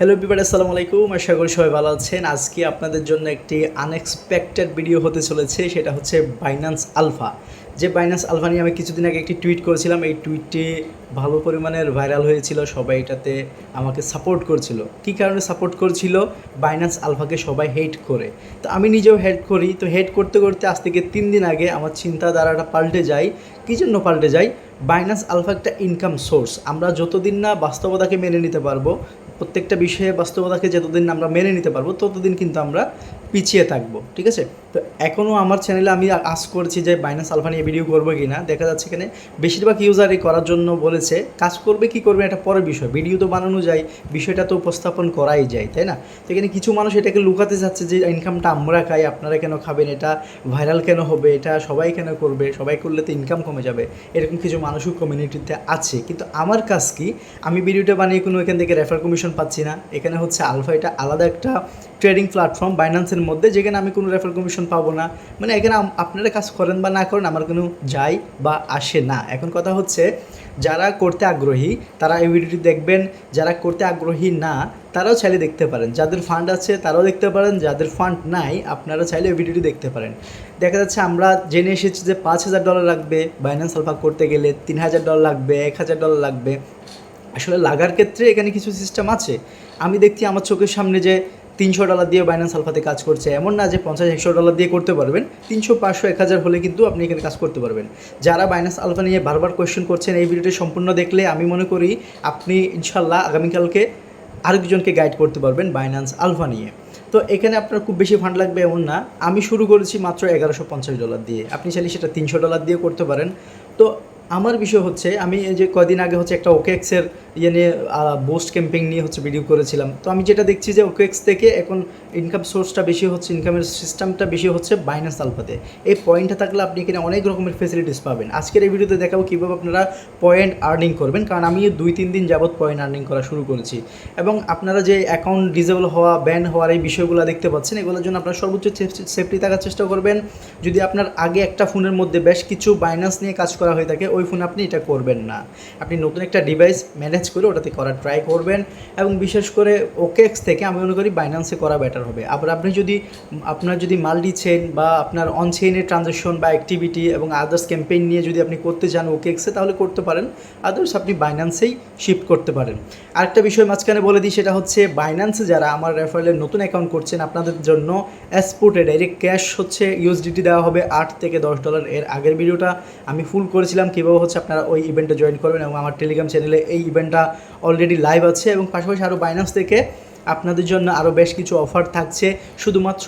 Hello Bieber আসসালামু আলাইকুম। আশা করি সবাই ভালো আছেন। আজকে আপনাদের জন্য একটি আনএক্সপেক্টেড ভিডিও হতে চলেছে, সেটা হচ্ছে বাইন্যান্স আলফা যে বাইন্যান্স আলফা নিয়ে আমি কিছুদিন আগে একটি টুইট করেছিলাম, এই টুইটটি ভালো পরিমাণের ভাইরাল হয়েছিল, সবাই এটাতে আমাকে সাপোর্ট করছিল। কী কারণে সাপোর্ট করছিল? বাইন্যান্স আলফাকে সবাই হেট করে। তো আমি নিজেও হেড করি। তো হেড করতে করতে আজ থেকে তিন দিন আগে আমার চিন্তাধারাটা পাল্টে যায়। কী জন্য পাল্টে যায়? বাইন্যান্স আলফা একটা ইনকাম সোর্স আমরা যতদিন না বাস্তবতাকে মেনে নিতে পারব প্রত্যেকটা বিষয়ে বাস্তবতাকে যতদিন আমরা মেনে নিতে পারব, ততদিন কিন্তু আমরা পিছিয়ে থাকব, ঠিক আছে? তো এখনও আমার চ্যানেলে আমি আস করছি যে বাইনাস আলফা নিয়ে ভিডিও করব কি না দেখা যাচ্ছে এখানে বেশিরভাগ ইউজারই করার জন্য বলেছে, কাজ করবে কি করবে এটা পরের বিষয়। ভিডিও তো বানানো যায়, বিষয়টা তো উপস্থাপন করাই যায়, তাই না? তো এখানে কিছু মানুষ এটাকে লুকাতে চাচ্ছে যে ইনকামটা আমরা খাই, আপনারা কেন খাবেন, এটা ভাইরাল কেন হবে, এটা সবাই কেন করবে, সবাই করলে তো ইনকাম কমে যাবে, এরকম কিছু মানুষও কমিউনিটিতে আছে। কিন্তু আমার কাজ কি, আমি ভিডিওটা বানিয়ে কোনো এখান থেকে রেফার কমিশন পাচ্ছি না। এখানে হচ্ছে আলফা এটা আলাদা একটা ট্রেডিং প্ল্যাটফর্ম বাইন্যান্সের মধ্যে, যেখানে আমি কোনো রেফার কমিশন পাবো না। মানে এখানে আপনারা কাজ করেন বা না করেন, আমার কোনো যায় বা আসে না। এখন কথা হচ্ছে, যারা করতে আগ্রহী, তারা এই ভিডিওটি দেখবেন। যারা করতে আগ্রহী না, তারাও চাইলে দেখতে পারেন। যাদের ফান্ড আছে, তারাও দেখতে পারেন। যাদের ফান্ড নাই, আপনারা চাইলে এই ভিডিওটি দেখতে পারেন। দেখা যাচ্ছে আমরা জেনে এসেছি যে পাঁচ হাজার ডলার লাগবে। বাইন্যান্স আলফা করতে গেলে তিন হাজার ডলার লাগবে, এক হাজার ডলার লাগবে। আসলে লাগার ক্ষেত্রে এখানে কিছু সিস্টেম আছে। আমি দেখছি আমার চোখের সামনে যে তিনশো ডলার দিয়ে বাইন্যান্স আলফাতে কাজ করছে, এমন না যে পঞ্চাশ, একশো ডলার দিয়ে করতে পারবেন, তিনশো, পাঁচশো, এক হাজার হলে কিন্তু আপনি এখানে কাজ করতে পারবেন। যারা বাইন্যান্স আলফা নিয়ে বারবার কোয়েশ্চেন করছেন, এই ভিডিওটি সম্পূর্ণ দেখলে আমি মনে করি আপনি ইনশাল্লাহ আগামীকালকে আরেকজনকে গাইড করতে পারবেন বাইন্যান্স আলফা নিয়ে। তো এখানে আপনার খুব বেশি ফান্ড লাগবে এমন না। আমি শুরু করেছি মাত্র এগারোশো পঞ্চাশ ডলার দিয়ে। আপনি চাইলে সেটা তিনশো ডলার দিয়ে করতে পারেন। তো আমার বিষয় হচ্ছে, আমি এই যে কদিন আগে হচ্ছে একটা ওকেক্সের ইয়ে নিয়ে বোস্ট ক্যাম্পিং নিয়ে হচ্ছে ভিডিও করেছিলাম। তো আমি যেটা দেখছি যে ওকেক্স থেকে এখন ইনকাম সোর্সটা বেশি হচ্ছে ইনকামের সিস্টেমটা বেশি হচ্ছে বাইনান্স আলফাতে এই পয়েন্টটা থাকলে আপনি এখানে অনেক রকমের ফেসিলিটিস পাবেন। আজকের এই ভিডিওতে দেখাবো কীভাবে আপনারা পয়েন্ট আর্নিং করবেন, কারণ আমি দুই তিন দিন যাবৎ পয়েন্ট আর্নিং করা শুরু করেছি। এবং আপনারা যে অ্যাকাউন্ট ডিজেবল হওয়া ব্যান হওয়ার এই বিষয়গুলো দেখতে পাচ্ছেন, এগুলোর জন্য আপনারা সর্বোচ্চ সেফটি থাকার চেষ্টা করবেন। যদি আপনার আগে একটা ফোনের মধ্যে বেশ কিছু বাইন্যান্স নিয়ে কাজ করা হয়ে থাকে, ওই ফোনে আপনি এটা করবেন না। আপনি নতুন একটা ডিভাইস ম্যানেজ করে ওটাতে করার ট্রাই করবেন। এবং বিশেষ করে ওকেক্স থেকে আমি মনে করি বাইনান্সে করা বেটার হবে। আবার আপনি যদি, আপনার যদি মাল্টি চেইন বা আপনার অন চেইনের ট্রানজ্যাকশন বা অ্যাক্টিভিটি এবং আদার্স ক্যাম্পেইন নিয়ে যদি আপনি করতে চান ওকেএক্সে তাহলে করতে পারেন। আদার্স আপনি বাইন্যান্সেই শিফট করতে পারেন। আরেকটা বিষয় মাঝখানে বলে দিই, সেটা হচ্ছে বাইন্যান্সে যারা আমার রেফারেলের নতুন অ্যাকাউন্ট করছেন, আপনাদের জন্য এসপোর্টে ডাইরেক্ট ক্যাশ হচ্ছে ইউএসডিটি দেওয়া হবে আট থেকে দশ ডলার এর আগের ভিডিওটা। আমি ফুল করেছিলাম, কীভাবে হচ্ছে আপনারা ওই ইভেন্টে জয়েন করবেন এবং আমার টেলিগ্রাম চ্যানেলে এই ইভেন্টটা অলরেডি লাইভ আছে। এবং পাশাপাশি আরও বাইন্যান্স থেকে আপনাদের জন্য আরও বেশ কিছু অফার থাকছে। শুধুমাত্র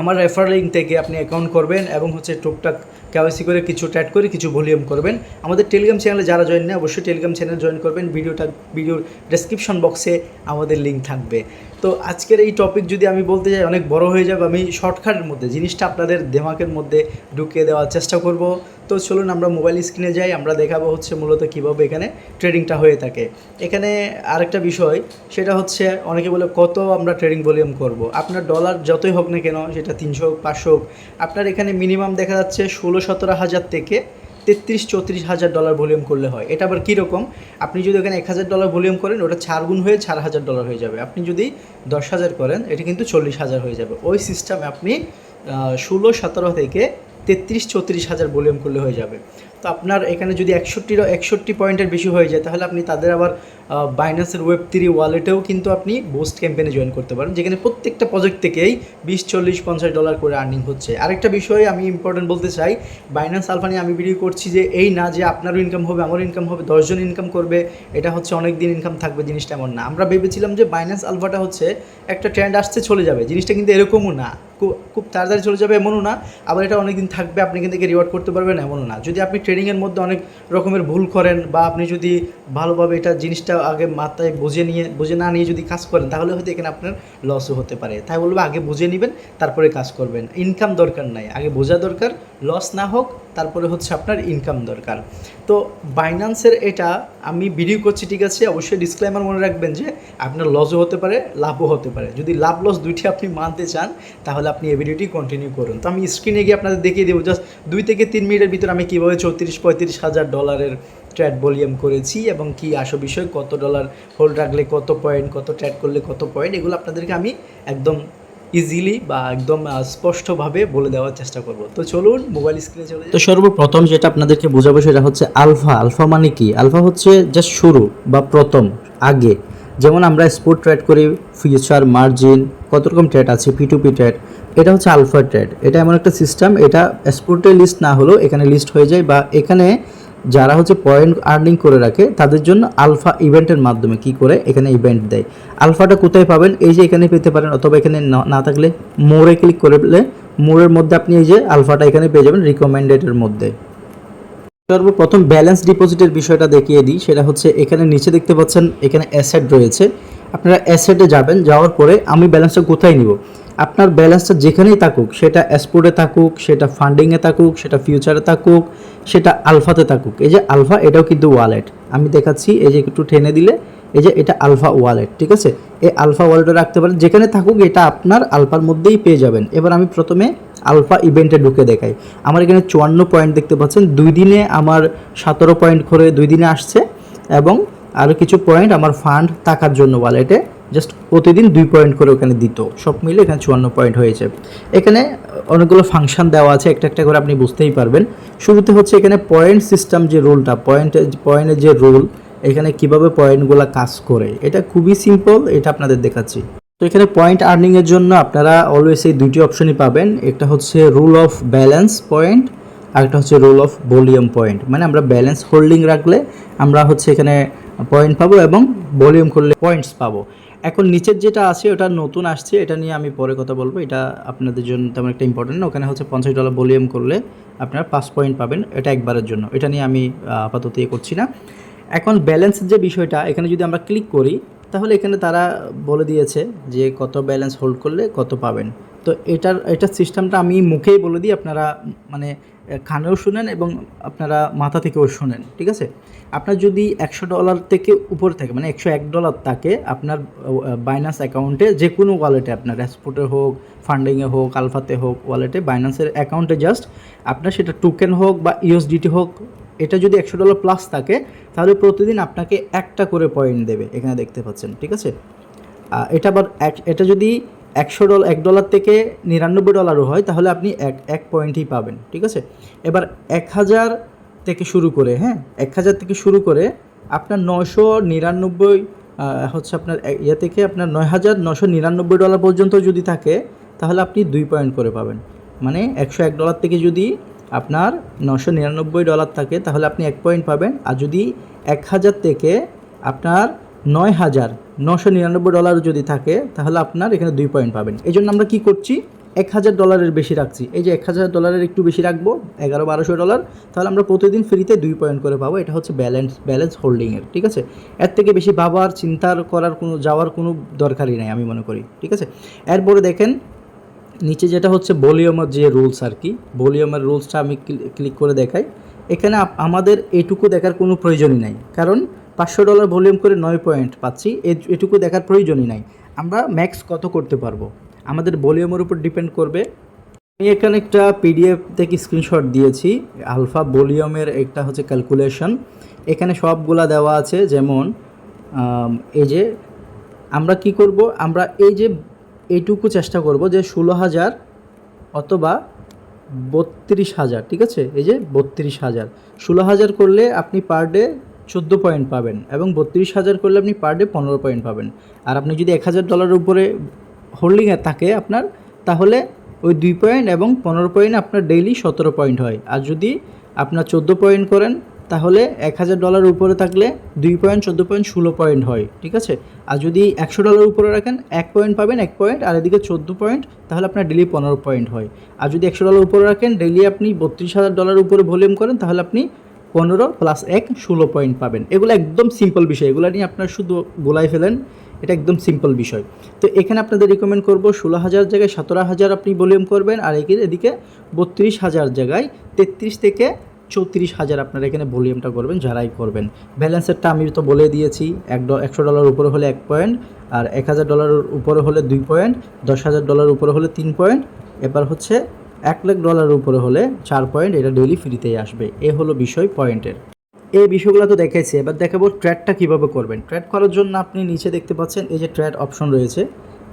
আমার রেফার লিঙ্ক থেকে আপনি অ্যাকাউন্ট করবেন এবং হচ্ছে টুকটাক কেওয়াইসি করে কিছু ট্যাট করে কিছু ভলিউম করবেন। আমাদের টেলিগ্রাম চ্যানেলে যারা জয়েন নেয়, অবশ্যই টেলিগ্রাম চ্যানেল জয়েন করবেন। ভিডিওটা, ভিডিওর ডেসক্রিপশন বক্সে আমাদের লিঙ্ক থাকবে। তো আজকের এই টপিক যদি আমি বলতে যাই, অনেক বড় হয়ে যাবে আমি শর্টকাটের মধ্যে, জিনিসটা আপনাদের দেমাকের মধ্যে ঢুকিয়ে দেওয়ার চেষ্টা করব। তো চলুন আমরা মোবাইল স্ক্রিনে যাই, আমরা দেখাবো হচ্ছে মূলত কীভাবে এখানে ট্রেডিংটা হয়ে থাকে। এখানে আরেকটা বিষয়, সেটা হচ্ছে অনেকে বলে, কত আমরা ট্রেডিং ভলিউম করব? আপনার ডলার যতই হোক না কেন, সেটা তিনশো হোক, পাঁচশো হোক, আপনার এখানে মিনিমাম দেখা যাচ্ছে ষোলো সতেরো হাজার থেকে তেত্রিশ, চৌত্রিশ হাজার ডলার ভলিউম করলে হয়। এটা আবার কীরকম? আপনি যদি ওখানে এক হাজার ডলার ভলিউম করেন, ওটা চার গুণ হয়ে চার হাজার ডলার হয়ে যাবে। আপনি যদি দশ হাজার করেন, এটা কিন্তু চল্লিশ হাজার হয়ে যাবে। ওই সিস্টেমে আপনি ষোলো, সতেরো থেকে তেত্রিশ, চৌত্রিশ হাজার ভলিউম করলে হয়ে যাবে। তো আপনার এখানে যদি একষট্টির একষট্টি পয়েন্টের বেশি হয়ে যায়, তাহলে আপনি তাদের আবার বাইন্যান্সের ওয়েব থ্রি ওয়ালেটেও কিন্তু আপনি বোস্ট ক্যাম্পেনে জয়েন করতে পারেন, যেখানে প্রত্যেকটা প্রজেক্ট থেকেই বিশ, চল্লিশ, পঞ্চাশ ডলার করে আর্নিং হচ্ছে। আরেকটা বিষয় আমি ইম্পর্টেন্ট বলতে চাই বাইন্যান্স আলফা নিয়ে আমি ভিডিও করছি যে, এই না যে আপনারও ইনকাম হবে, আমারও ইনকাম হবে, দশজন ইনকাম করবে, এটা হচ্ছে অনেক দিন ইনকাম থাকবে, জিনিসটা এমন না। আমরা ভেবেছিলাম যে বাইন্যান্স আলফাটা হচ্ছে একটা ট্রেন্ড আসছে, চলে যাবে, জিনিসটা কিন্তু এরকমও না। খুব খুব তাড়াতাড়ি চলে যাবে এমনও না। আবার এটা অনেক দিন থাকবে, আপনি কিন্তু থেকে রিওয়ার্ড করতে পারবেন এমনও না। যদি আপনি ট্রেডিংয়ের মধ্যে অনেক রকমের ভুল করেন বা আপনি যদি ভালোভাবে এটা জিনিসটা আগে মাথায় বুঝে নিয়ে, বুঝে না নিয়ে যদি কাজ করেন, তাহলে হয়তো এখানে আপনার লসও হতে পারে। তাই বলব, আগে বুঝে নেবেন, তারপরে কাজ করবেন। ইনকাম দরকার নাই। আগে বোঝা দরকার লস না হোক, তারপরে হচ্ছে আপনার ইনকাম দরকার। তো বাইন্যান্সের এটা আমি ভিডিও করছি, ঠিক আছে? অবশ্যই ডিসক্লেমার মনে রাখবেন যে আপনার লসও হতে পারে, লাভও হতে পারে। যদি লাভ লস দুইটি আপনি মানতে চান, তাহলে আপনি এই ভিডিওটি কন্টিনিউ করুন। তো আমি স্ক্রিনে গিয়ে আপনাদের দেখিয়ে দেবো জাস্ট দুই থেকে তিন মিনিটের ভিতরে আমি কীভাবে চৌত্রিশ, পঁয়ত্রিশ হাজার ডলারের ট্র্যাড ভলিউম করেছি এবং কি আসো বিষয়, কত ডলার হোল্ড রাখলে কত পয়েন্ট কত ট্র্যাড করলে কত পয়েন্ট এগুলো আপনাদেরকে আমি একদম ইজিলি বা একদম স্পষ্টভাবে বলে দেওয়ার চেষ্টা করব। তো চলুন মোবাইল স্ক্রিনে চলে তো সর্বপ্রথম যেটা আপনাদেরকে বোঝাবো সেটা হচ্ছে আলফা। আলফা মানে কি? আলফা হচ্ছে জাস্ট শুরু বা প্রথম, আগে। যেমন আমরা স্পোর্ট ট্রেড করি ফিউচার মার্জিন কত রকম ট্রেড আছে পি টু পি ট্রেড এটা হচ্ছে আলফা ট্রেড এটা এমন একটা সিস্টেম এটা স্পোর্টে লিস্ট না হলেও এখানে লিস্ট হয়ে যায় বা এখানে যারা হচ্ছে পয়েন্ট আর্নিং করে রাখে, তাদের জন্য আলফা ইভেন্টের মাধ্যমে কি করে এখানে ইভেন্ট দেয়। আলফাটা কোথায় পাবেন? এই যে এখানে পেতে পারেন, অথবা এখানে না- থাকলে মোড়ে ক্লিক করলে মোড়ের মধ্যে আপনি এই যে আলফাটা এখানে পেয়ে যাবেন রিকমেন্ডেডের মধ্যে। সর্বপ্রথম ব্যালেন্স ডিপোজিটের বিষয়টা দেখিয়ে দিই। সেটা হচ্ছে এখানে নিচে দেখতে পাচ্ছেন, এখানে অ্যাসেট রয়েছে। আপনারা অ্যাসেটে যাবেন, যাওয়ার পরে আমি ব্যালেন্সটা কোথায় নিব? আপনার ব্যালেন্সটা যেখানেই থাকুক, সেটা অ্যাসপোর্টে থাকুক, সেটা ফান্ডিংয়ে থাকুক, সেটা ফিউচারে থাকুক, সেটা আলফাতে থাকুক। এই যে আলফা এটাও কিন্তু ওয়ালেট আমি দেখাচ্ছি, এই যে একটু টেনে দিলে এই যে এটা আলফা ওয়ালেট, ঠিক আছে? এই আলফা ওয়ালেটে রাখতে পারেন, যেখানে থাকুক এটা আপনার আলফার মধ্যেই পেয়ে যাবেন। এবার আমি প্রথমে আলফা ইভেন্টে ঢুকে দেখাই। আমার এখানে চুয়ান্ন পয়েন্ট দেখতে পাচ্ছেন। দুই দিনে আমার সতেরো পয়েন্ট করে দুই দিনে আসছে এবং আরও কিছু পয়েন্ট আমার ফান্ড থাকার জন্য ওয়ালেটে জাস্ট প্রতিদিন দুই পয়েন্ট করে ওখানে দিত। সব মিলে এখানে চুয়ান্ন পয়েন্ট হয়েছে। এখানে অনেকগুলো ফাংশন দেওয়া আছে, একটা একটা করে আপনি বুঝতেই পারবেন। শুরুতে হচ্ছে এখানে পয়েন্ট সিস্টেম যে রুলটা, পয়েন্ট, পয়েন্টের যে রুল এখানে কীভাবে পয়েন্টগুলো কাজ করে? এটা খুবই সিম্পল এটা আপনাদের দেখাচ্ছি। তো এখানে পয়েন্ট আর্নিংয়ের জন্য আপনারা অলওয়েজ এই দুটি অপশনই পাবেন। একটা হচ্ছে রুল অফ ব্যালেন্স পয়েন্ট আর একটা হচ্ছে রুল অফ ভলিউম পয়েন্ট মানে আমরা ব্যালেন্স হোল্ডিং রাখলে আমরা হচ্ছে এখানে পয়েন্ট পাবো এবং ভলিউম করলে পয়েন্টস পাবো। এখন নিচের যেটা আছে, ওটা নতুন আসছে, এটা নিয়ে আমি পরে কথা বলব। এটা আপনাদের জন্য তেমন একটা ইম্পর্টেন্ট ওখানে হচ্ছে পঞ্চাশ ডলার ভলিউম করলে আপনারা পাঁচ পয়েন্ট পাবেন। এটা একবারের জন্য। এটা নিয়ে আমি আপাতত ইয়ে করছি না। এখন ব্যালেন্সের যে বিষয়টা, এখানে যদি আমরা ক্লিক করি, তাহলে এখানে তারা বলে দিয়েছে যে কত ব্যালেন্স হোল্ড করলে কত পাবেন। তো এটার এটার সিস্টেমটা আমি মুখেই বলে দিই, আপনারা মানে কানেও শুনেন এবং আপনারা মাথা থেকেও শোনেন, ঠিক আছে? আপনার যদি একশো ডলার থেকে উপরে থাকে মানে একশো এক ডলার থাকে, আপনার বাইনান্স অ্যাকাউন্টে যে কোনো ওয়ালেটে আপনার এক্সপোর্টে হোক ফান্ডিংয়ে হোক আলফাতে হোক ওয়ালেটে বাইনান্সের অ্যাকাউন্টে জাস্ট আপনার সেটা টোকেন হোক বা ইউএসডিটি হোক এটা যদি একশো ডলার প্লাস থাকে, তাহলে প্রতিদিন আপনাকে একটা করে পয়েন্ট দেবে, এখানে দেখতে পাচ্ছেন, ঠিক আছে? এটা আবার এক, এটা যদি একশো ডলার এক ডলার থেকে নিরানব্বই ডলারও হয়, তাহলে আপনি এক এক পয়েন্টই পাবেন, ঠিক আছে? এবার এক হাজার থেকে শুরু করে হ্যাঁ? এক হাজার থেকে শুরু করে আপনার নশো নিরানব্বই হচ্ছে আপনার ইয়ে থেকে আপনার নয় হাজার নশো নিরানব্বই ডলার পর্যন্ত যদি থাকে, তাহলে আপনি দুই পয়েন্ট করে পাবেন। মানে একশো এক ডলার থেকে যদি আপনার নশো নিরানব্বই ডলার থাকে, তাহলে আপনি এক পয়েন্ট পাবেন। আর যদি এক হাজার থেকে আপনার নয় হাজার নশো নিরানব্বই ডলার যদি থাকে, তাহলে আপনার এখানে দুই পয়েন্ট পাবেন। এই জন্য আমরা কী করছি? এক হাজার ডলারের বেশি রাখছি। এই যে এক হাজার ডলারের একটু বেশি রাখব, এগারো বারোশো ডলার, তাহলে আমরা প্রতিদিন ফ্রিতে দুই পয়েন্ট করে পাবো। এটা হচ্ছে ব্যালেন্স ব্যালেন্স হোল্ডিংয়ের ঠিক আছে? এর থেকে বেশি ভাবার, চিন্তার করার কোনো, যাওয়ার কোনো দরকারই নাই আমি মনে করি, ঠিক আছে? এরপরে দেখেন নিচে যেটা হচ্ছে ভলিউমের যে রুলস আর কি, ভলিউমের রুলসটা আমি ক্লিক করে দেখাই। এখানে আমাদের এটুকু দেখার কোনো প্রয়োজনই নাই। কারণ পাঁচশো ডলার ভলিউম করে নয় পয়েন্ট পাচ্ছি এটুকু দেখার প্রয়োজনই নাই। আমরা ম্যাক্স কত করতে পারব? আমাদের ভলিউমের উপর ডিপেন্ড করবে। আমি এখানে একটা পিডিএফ থেকে স্ক্রিনশট দিয়েছি, আলফা ভলিউমের একটা হচ্ছে ক্যালকুলেশন। এখানে সবগুলা দেওয়া আছে, যেমন এই যে আমরা কি করব? আমরা এই যে এইটুকু চেষ্টা করব যে ষোলো হাজার অথবা বত্রিশ হাজার, ঠিক আছে? এই যে বত্রিশ হাজার। ষোলো হাজার করলে আপনি পার ডে চোদ্দ পয়েন্ট পাবেন এবং বত্রিশ হাজার করলে আপনি পার ডে পনেরো পয়েন্ট পাবেন। আর আপনি যদি এক হাজার ডলারের উপরে হোল্ডিংয়ে থাকে আপনার, তাহলে ওই দুই পয়েন্ট এবং পনেরো পয়েন্ট আপনার ডেইলি সতেরো পয়েন্ট হয়। আর যদি আপনার চোদ্দ পয়েন্ট করেন তাহলে এক হাজার ডলার উপরে থাকলে দুই পয়েন্ট, চোদ্দ পয়েন্ট, ষোলো পয়েন্ট হয়, ঠিক আছে? আর যদি একশো ডলার উপরে রাখেন, এক পয়েন্ট পাবেন, এক পয়েন্ট, আর এদিকে চোদ্দ পয়েন্ট, তাহলে আপনার ডেলি পনেরো পয়েন্ট হয়। আর যদি একশো ডলার উপরে রাখেন ডেলি আপনি বত্রিশ হাজার ডলার উপরে ভলিউম করেন, তাহলে আপনি পনেরো প্লাস এক, ষোলো পয়েন্ট পাবেন। এগুলো একদম সিম্পল বিষয়, এগুলো নিয়ে আপনার শুধু গোলাই ফেলেন, এটা একদম সিম্পল বিষয়। তো এখানে আপনাদের রিকমেন্ড করব, ষোলো হাজার জায়গায় সতেরো হাজার আপনি ভলিউম করবেন, আর এদিকে বত্রিশ হাজার জায়গায় তেত্রিশ থেকে চৌত্রিশ হাজার আপনারা এখানে ভলিউমটা করবেন, যারাই করবেন। ব্যালেন্সেরটা আমি তো বলে দিয়েছি, এক একশো ডলার উপরে হলে এক পয়েন্ট আর এক হাজার ডলারের উপরে হলে দুই পয়েন্ট দশ হাজার ডলার উপরে হলে তিন পয়েন্ট এবার হচ্ছে এক লাখ ডলারের উপরে হলে চার পয়েন্ট এটা ডেইলি ফ্রিতেই আসবে। এ হলো বিষয় পয়েন্টের। এই বিষয়গুলো তো দেখাইছি, এবার দেখাবো ট্র্যাডটা কীভাবে করবেন। ট্র্যাড করার জন্য আপনি নিচে দেখতে পাচ্ছেন, এই যে ট্র্যাড অপশন রয়েছে,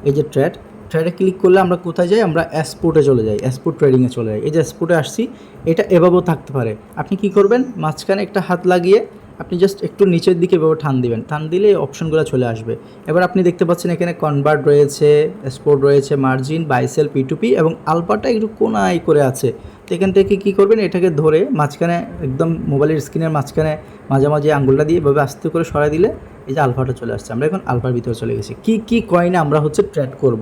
এই যে ট্র্যাড ট্র্যাডে ক্লিক করলে আমরা কোথায় যাই? আমরা অ্যাসপোর্টে চলে যাই অ্যাসপোর্ট ট্রেডিংয়ে চলে যাই। এই যে অ্যাসপোর্টে আসছি, এটা এভাবেও থাকতে পারে। আপনি কি করবেন? মাঝখানে একটা হাত লাগিয়ে আপনি জাস্ট একটু নিচের দিকে এভাবে টান দিবেন। টান দিলে এই অপশনগুলো চলে আসবে। এবার আপনি দেখতে পাচ্ছেন এখানে কনভার্ট রয়েছে স্পোর্ট রয়েছে মার্জিন বাইসেল পিটুপি এবং আলপাটা একটু কোনায় করে আছে। তো এখান থেকে কী করবেন? এটাকে ধরে মাঝখানে একদম মোবাইলের স্ক্রিনের মাঝখানে মাঝামাঝি আঙ্গুলটা দিয়ে এভাবে আস্তে করে সরাই দিলে এই যে আলফাটা চলে আসছে, আমরা এখন আলফার ভিতরে চলে গেছি। কি কি কয়েনে আমরা হচ্ছে ট্র্যাড করব?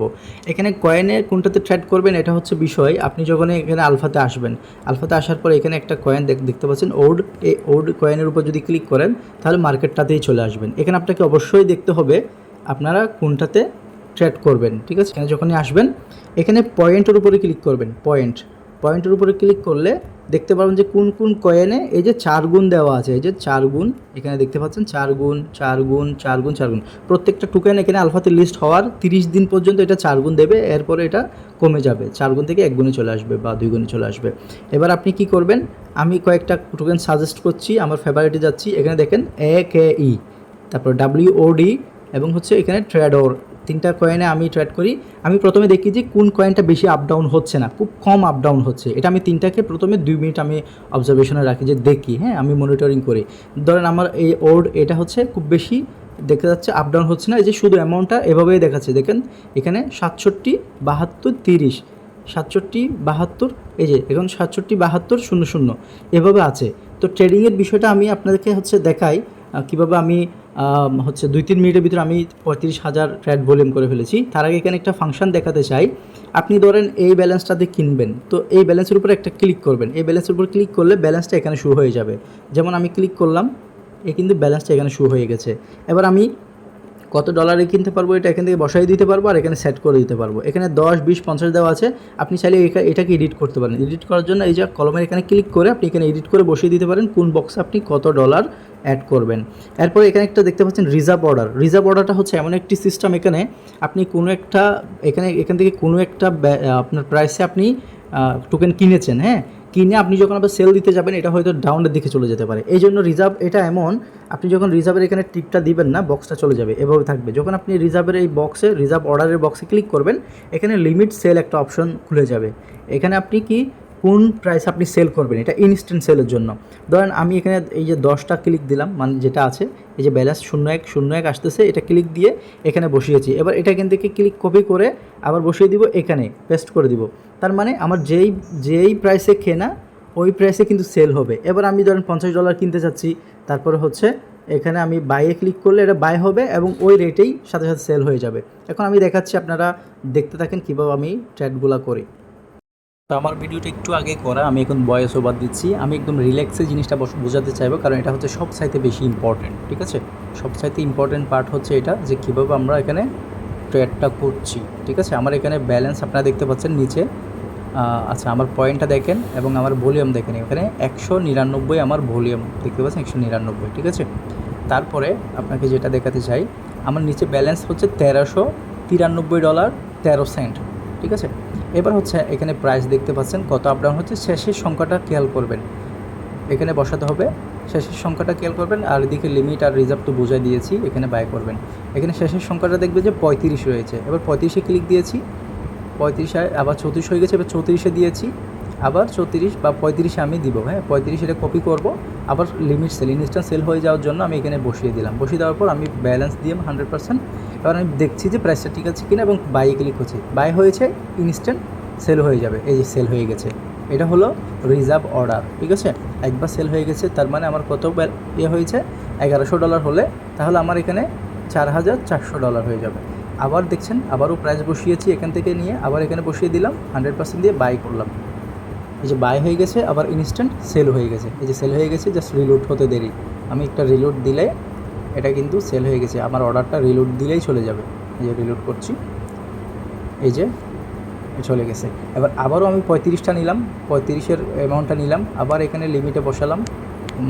এখানে কয়েনে কোনটাতে ট্র্যাড করবেন এটা হচ্ছে বিষয়। আপনি যখন এখানে আলফাতে আসবেন, আলফাতে আসার পর এখানে একটা কয়েন দেখতে পাচ্ছেন ওড এই ওড কয়েনের উপর যদি ক্লিক করেন, তাহলে মার্কেটটাতেই চলে আসবেন। এখানে আপনাকে অবশ্যই দেখতে হবে আপনারা কোনটাতে ট্রেড করবেন, ঠিক আছে? এখানে যখনই আসবেন, এখানে পয়েন্টের উপরে ক্লিক করবেন পয়েন্ট পয়েন্টের উপরে ক্লিক করলে দেখতে পারবেন যে কোন কোন কয়েনে এই যে চার গুণ দেওয়া আছে, এই যে চার গুণ, এখানে দেখতে পাচ্ছেন চার গুণ চার গুণ চার গুণ চার গুণ। প্রত্যেকটা টোকেন এখানে আলফাতে লিস্ট হওয়ার তিরিশ দিন পর্যন্ত এটা চার গুণ দেবে, এরপরে এটা কমে যাবে। চার গুণ থেকে এক গুণে চলে আসবে বা দুই গুণে চলে আসবে। এবার আপনি কি করবেন? আমি কয়েকটা টুকেন সাজেস্ট করছি, আমার ফেভারিটে যাচ্ছি। এখানে দেখেন এ কে ই তারপর ডাব্লিউ ডি এবং হচ্ছে এখানে ট্রেডর তিনটা কয়েনে আমি ট্রেড করি আমি প্রথমে দেখি যে কোন কয়েনটা বেশি আপ ডাউন হচ্ছে না খুব কম আপ ডাউন হচ্ছে। এটা আমি তিনটাকে প্রথমে দুই মিনিট আমি অবজারভেশনে রাখি যে দেখি হ্যাঁ আমি মনিটরিং করি। ধরেন আমার এই ওর্ড এটা হচ্ছে খুব বেশি দেখা যাচ্ছে আপ ডাউন হচ্ছে না এই যে শুধু অ্যামাউন্টটা এভাবেই দেখাচ্ছে। দেখেন এখানে সাতষট্টি বাহাত্তর তিরিশ সাতষট্টি বাহাত্তর এই যে এখন সাতষট্টি বাহাত্তর শূন্য শূন্য এভাবে আছে। তো ট্রেডিংয়ের বিষয়টা আমি আপনাদেরকে হচ্ছে দেখাই কীভাবে আমি আম, হচ্ছে দুই, তিন মিনিটের ভিতরে আমি পঁয়ত্রিশ হাজার ট্র্যাড ভলিউম করে ফেলেছি। তার আগে এখানে একটা ফাংশন দেখাতে চাই। আপনি ধরেন এই ব্যালেন্সটাতে কিনবেন, তো এই ব্যালেন্সের উপর একটা ক্লিক করবেন। এই ব্যালেন্সের উপর ক্লিক করলে ব্যালেন্সটা এখানে শু হয়ে যাবে। যেমন আমি ক্লিক করলাম, এ কিন্তু ব্যালেন্সটা এখানে শু হয়ে গেছে। এবার আমি কত ডলারে কিনতে পারব এটা এখান থেকে বসাই দিতে পারব আর এখানে সেট করে দিতে পারব। এখানে দশ, বিশ, পঞ্চাশ দেওয়া আছে। আপনি চাইলে এটাকে এডিট করতে পারেন। এডিট করার জন্য এই যে কলমের এখানে ক্লিক করে আপনি এখানে এডিট করে বসিয়ে দিতে পারেন কোন বক্সে আপনি কত ডলার অ্যাড করবেন। এরপরে এখানে একটা দেখতে পাচ্ছেন রিজার্ভ অর্ডার রিজার্ভ অর্ডারটা হচ্ছে এমন একটি সিস্টেম এখানে আপনি কোনো একটা, এখানে, এখান থেকে কোনো একটা আপনার প্রাইসে আপনি টোকেন কিনেছেন হ্যাঁ? কিনে আপনি যখন আবার সেল দিতে যাবেন, এটা হয়তো ডাউনের দিকে চলে যেতে পারে। এই জন্য রিজার্ভ এটা এমন, আপনি যখন রিজার্ভের এখানে টিপটা দিবেন না বক্সটা চলে যাবে, এভাবে থাকবে। যখন আপনি রিজার্ভের এই বক্সে রিজার্ভ অর্ডারের বক্সে ক্লিক করবেন, এখানে লিমিট সেল একটা অপশন খুলে যাবে। এখানে আপনি কি কোন প্রাইস আপনি সেল করবেন? এটা ইনস্ট্যান্ট সেলের জন্য। ধরেন আমি এখানে এই যে দশটা ক্লিক দিলাম মানে যেটা আছে, এই যে ব্যালেন্স শূন্য এক শূন্য এক আসতেছে, এটা ক্লিক দিয়ে এখানে বসিয়েছি এবার এটা এখান থেকে ক্লিক কপি করে আবার বসিয়ে দিব এখানে পেস্ট করে দিব। তার মানে আমার যেই যেই প্রাইসে কেনা, ওই প্রাইসে কিন্তু সেল হবে। এবার আমি ধরেন পঞ্চাশ ডলার কিনতে চাচ্ছি তারপরে হচ্ছে এখানে আমি বাইয়ে ক্লিক করলে এটা বাই হবে এবং ওই রেটেই সাথে সাথে সেল হয়ে যাবে। এখন আমি দেখাচ্ছি আপনারা দেখতে থাকেন কীভাবে আমি ট্র্যাডগুলো করি। তো আমার ভিডিওটা একটু আগে করা, আমি এখন বয়স ওভার দিচ্ছি। আমি একদম রিল্যাক্সে জিনিসটা বোঝাতে চাইব, কারণ এটা হচ্ছে সব চাইতে বেশি ইম্পর্টেন্ট ঠিক আছে? সব চাইতে ইম্পর্টেন্ট পার্ট হচ্ছে এটা যে কীভাবে আমরা এখানে ট্রেডটা করছি, ঠিক আছে? আমার এখানে ব্যালেন্স আপনারা দেখতে পাচ্ছেন নিচে। আচ্ছা আমার পয়েন্টটা দেখেন এবং আমার ভলিউম দেখেন। এখানে একশো নিরানব্বই আমার ভলিউম দেখতে পাচ্ছেন? একশো নিরানব্বই, ঠিক আছে? তারপরে আপনাকে যেটা দেখাতে চাই, আমার নিচে ব্যালেন্স হচ্ছে তেরোশো তিরানব্বই ডলার তেরো সেন্ট ঠিক আছে? এবার হচ্ছে এখানে প্রাইস দেখতে পাচ্ছেন কত আপডাউন হচ্ছে, শেষের সংখ্যাটা খেয়াল করবেন। এখানে বসাতে হবে, শেষের সংখ্যাটা খেয়াল করবেন, আর এদিকে লিমিট আর রিজার্ভ তো বোঝাই দিয়েছি, এখানে বাই করবেন। এখানে শেষের সংখ্যাটা দেখবে যে পঁয়ত্রিশ রয়েছে এবার পঁয়ত্রিশে ক্লিক দিয়েছি, পঁয়ত্রিশে আবার চৌত্রিশ হয়ে গেছে, এবার চৌত্রিশে দিয়েছি। আবার চৌত্রিশ বা পঁয়ত্রিশে আমি দিব হ্যাঁ? পঁয়ত্রিশ এটা কপি করব, আবার লিমিট সেল ইনস্ট্যান্ট সেল হয়ে যাওয়ার জন্য আমি এখানে বসিয়ে দিলাম। বসিয়ে দেওয়ার পর আমি ব্যালেন্স দিয়ে হান্ড্রেড পার্সেন্ট এবার আমি দেখছি যে প্রাইসটা ঠিক আছে কিনা এবং বাই ক্লিক করছি। বাই হয়েছে ইনস্ট্যান্ট সেল হয়ে যাবে, এই যে সেল হয়ে গেছে। এটা হলো রিজার্ভ অর্ডার ঠিক আছে? একবার সেল হয়ে গেছে, তার মানে আমার কত ইয়ে হয়েছে? এগারোশো ডলার হলে, তাহলে আমার এখানে চার হাজার চারশো ডলার হয়ে যাবে। আবার দেখছেন, আবারও প্রাইস বসিয়েছি এখান থেকে নিয়ে, আবার এখানে বসিয়ে দিলাম হান্ড্রেড পার্সেন্ট দিয়ে বাই করলাম। এই যে বাই হয়ে গেছে, আবার ইনস্ট্যান্ট সেল হয়ে গেছে। এই যে সেল হয়ে গেছে জাস্ট রিলোড হতে দেরি। আমি একটা রিলোড দিলে এটা কিন্তু সেল হয়ে গেছে। আমার অর্ডারটা রিলোড দিলেই চলে যাবে। এই যে রিলোড করছি। এই যে চলে গেছে। এবার আবারও আমি পঁয়ত্রিশটা নিলাম। পঁয়ত্রিশের অ্যামাউন্টটা নিলাম। আবার এখানে লিমিটে বসালাম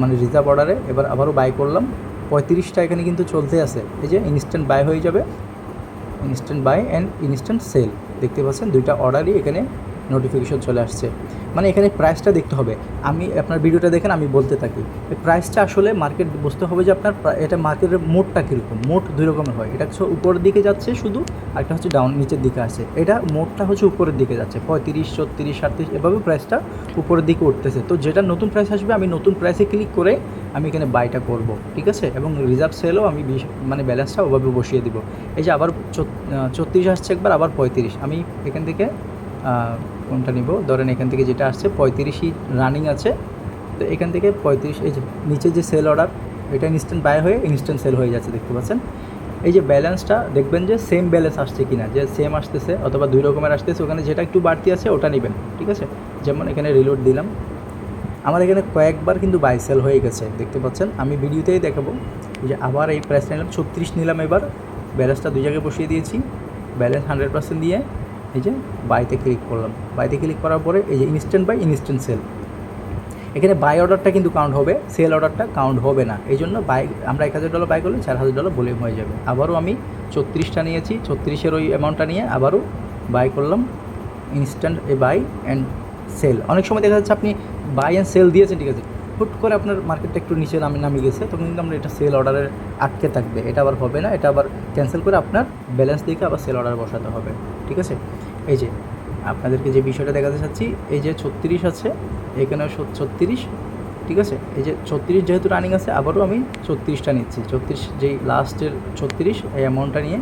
মানে রিজার্ভ অর্ডারে এবার আবারও বাই করলাম। পঁয়ত্রিশটা এখানে কিন্তু চলতে আছে। এই যে ইনস্ট্যান্ট বাই হয়ে যাবে। Instant buy and instant sell দেখতে পাচ্ছেন, দুইটা অর্ডারই এখানে নোটিফিকেশন চলে আসছে। মানে এখানে প্রাইসটা দেখতে হবে। আমি আপনার ভিডিওটা দেখেন, আমি বলতে থাকি। প্রাইসটা আসলে মার্কেট বুঝতে হবে যে আপনার এটা মার্কেটের মোটটা কীরকম? মোট দুই রকমের হয়। এটা হচ্ছে উপরের দিকে যাচ্ছে শুধু একটা হচ্ছে ডাউন নিচের দিকে আছে। এটা মোটটা হচ্ছে উপরের দিকে যাচ্ছে। পঁয়ত্রিশ, ছত্রিশ সাতত্রিশ এভাবে প্রাইসটা উপরের দিকে উঠতেছে। তো যেটা নতুন প্রাইস আসবে, আমি নতুন প্রাইসে ক্লিক করে আমি এখানে বাইটা করব, ঠিক আছে? এবং রিজার্ভ সেলও আমি মানে ব্যালেন্সটা ওভাবে বসিয়ে দিব। এই যে আবার ছত্রিশ আসছে একবার, আবার পঁয়ত্রিশ। আমি এখান থেকে কোনটা নিব? ধরেন এখান থেকে যেটা আসছে, পঁয়ত্রিশই রানিং আছে। তো এখান থেকে পঁয়ত্রিশ, এই যে নিচে যে সেল অর্ডার এটা ইনস্ট্যান্ট বাই হয়ে ইনস্ট্যান্ট সেল হয়ে যাচ্ছে, দেখতে পাচ্ছেন? এই যে ব্যালেন্সটা দেখবেন যে সেম ব্যালেন্স আসছে কিনা, যে সেম আসতেছে অথবা দুই রকমের আসতেছে, ওখানে যেটা একটু বাড়তি আছে, ওটা নেবেন, ঠিক আছে? যেমন এখানে রিলোড দিলাম। আমার এখানে কয়েকবার কিন্তু বাই সেল হয়ে গেছে, দেখতে পাচ্ছেন? আমি ভিডিওতেই দেখাবো। যে আবার এই প্রাইস নিলাম, ছত্রিশ নিলাম এবার। ব্যালেন্সটা দুই জায়গায় বসিয়ে দিয়েছি। ব্যালেন্স হান্ড্রেড পার্সেন্ট দিয়ে এই যে বাইতে ক্লিক করলাম। বাইতে ক্লিক করার পরে এই যে ইনস্ট্যান্ট বাই ইনস্ট্যান্ট সেল এখানে বাই অর্ডারটা কিন্তু কাউন্ট হবে সেল অর্ডারটা কাউন্ট হবে না। এই জন্য বাই আমরা এক হাজার ডলার বাই করলে চার হাজার ডলার ভলিউম হয়ে যাবে। আবারও আমি ছত্রিশটা নিয়েছি, ছত্রিশের ওই অ্যামাউন্টটা নিয়ে আবারও বাই করলাম ইনস্ট্যান্ট এ বাই অ্যান্ড সেল অনেক সময় দেখা যাচ্ছে আপনি বাই অ্যান্ড সেল দিয়েছেন, ঠিক আছে? হুট করে আপনার মার্কেটটা একটু নিচে নামে নামিয়ে গেছে, তখন কিন্তু আমরা এটা সেল অর্ডারের আটকে থাকবে। এটা আবার হবে না, এটা আবার ক্যান্সেল করে আপনার ব্যালেন্স দিকে আবার সেল অর্ডার বসাতে হবে, ঠিক আছে? এই যে, আপনাদেরকে যে বিষয়টা দেখাতে চাচ্ছি, এই যে ছত্রিশ আছে, এখানেও ছত্রিশ, ঠিক আছে? এই যে ছত্রিশ যেহেতু রানিং আছে, আবারও আমি ছত্রিশটা নিচ্ছি। ছত্রিশ যেই লাস্টের ছত্রিশ, এই অ্যামাউন্টটা নিয়ে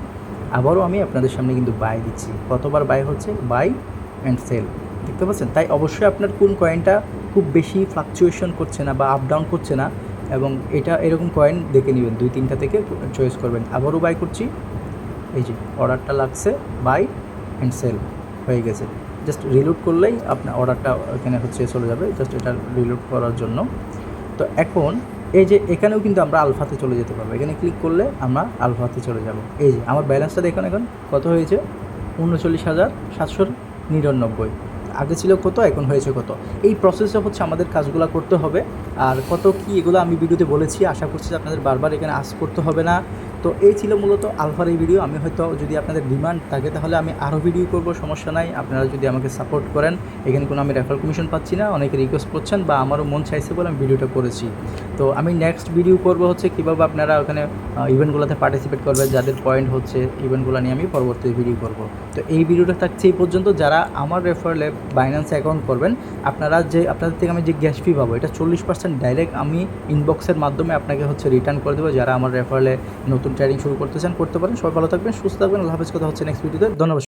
আবারও আমি আপনাদের সামনে কিন্তু বাই দিচ্ছি। কতবার বাই হচ্ছে? বাই অ্যান্ড সেল দেখতে পাচ্ছেন? তাই অবশ্যই আপনার কোন কয়েনটা খুব বেশি ফ্লাকচুয়েশন করছে না বা আপ ডাউন করছে না এবং এটা এরকম কয়েন দেখে নেবেন, দুই তিনটা থেকে চয়েস করবেন। আবারও বাই করছি। এই যে অর্ডারটা লাগছে বাই অ্যান্ড সেল হয়ে গেছে। জাস্ট রিলোড করলেই আপনার অর্ডারটা এখানে হচ্ছে চলে যাবে। জাস্ট এটা রিলোড করার জন্য। তো এখন এই যে এখানেও কিন্তু আমরা আলফাতে চলে যেতে পারব। এখানে ক্লিক করলে আমরা আলফাতে চলে যাব। এই যে আমার ব্যালেন্সটা দেখুন এখন কত হয়েছে? উনচল্লিশ হাজার সাতশো নিরানব্বই। আগে ছিল কত, এখন হয়েছে কত? এই প্রসেসে হচ্ছে আমাদের কাজগুলো করতে হবে। আর কত কি এগুলো আমি ভিডিওতে বলেছি। আশা করছি আপনাদের বারবার এখানে আস করতে হবে না। তো এই ছিল মূলত আলফার এই ভিডিও আমি হয়তো যদি আপনাদের ডিমান্ড থাকে, তাহলে আমি আরও ভিডিও করব, সমস্যা নাই। আপনারা যদি আমাকে সাপোর্ট করেন, এখানে কোনো আমি রেফার কমিশন পাচ্ছি না। অনেকে রিকোয়েস্ট করছেন বা আমারও মন চাইছে বলে আমি ভিডিওটা করেছি। তো আমি নেক্সট ভিডিও করব হচ্ছে কীভাবে আপনারা ওখানে ইভেন্টগুলোতে পার্টিসিপেট করবেন, যাদের পয়েন্ট হচ্ছে ইভেন্টগুলো নিয়ে আমি পরবর্তী ভিডিও করব। তো এই ভিডিওটা থাকছে এই পর্যন্ত। যারা আমার রেফারেলে বাইন্যান্স অ্যাকাউন্ট করবেন, আপনারা যে, আপনাদের থেকে আমি যে গ্যাস ফি পাবো, এটা চল্লিশ পার্সেন্ট ডাইরেক্ট আমি ইনবক্সের মাধ্যমে আপনাকে হচ্ছে রিটার্ন করে দেবো। যারা আমার রেফারেলে নতুন ট্রেডিং শুরু করতে চান, করতে পারেন। সবাই ভালো থাকবেন, সুস্থ থাকবেন। আল্লাহ হাফেজ। কথা হচ্ছে নেক্সট ভিডিওতে ধন্যবাদ।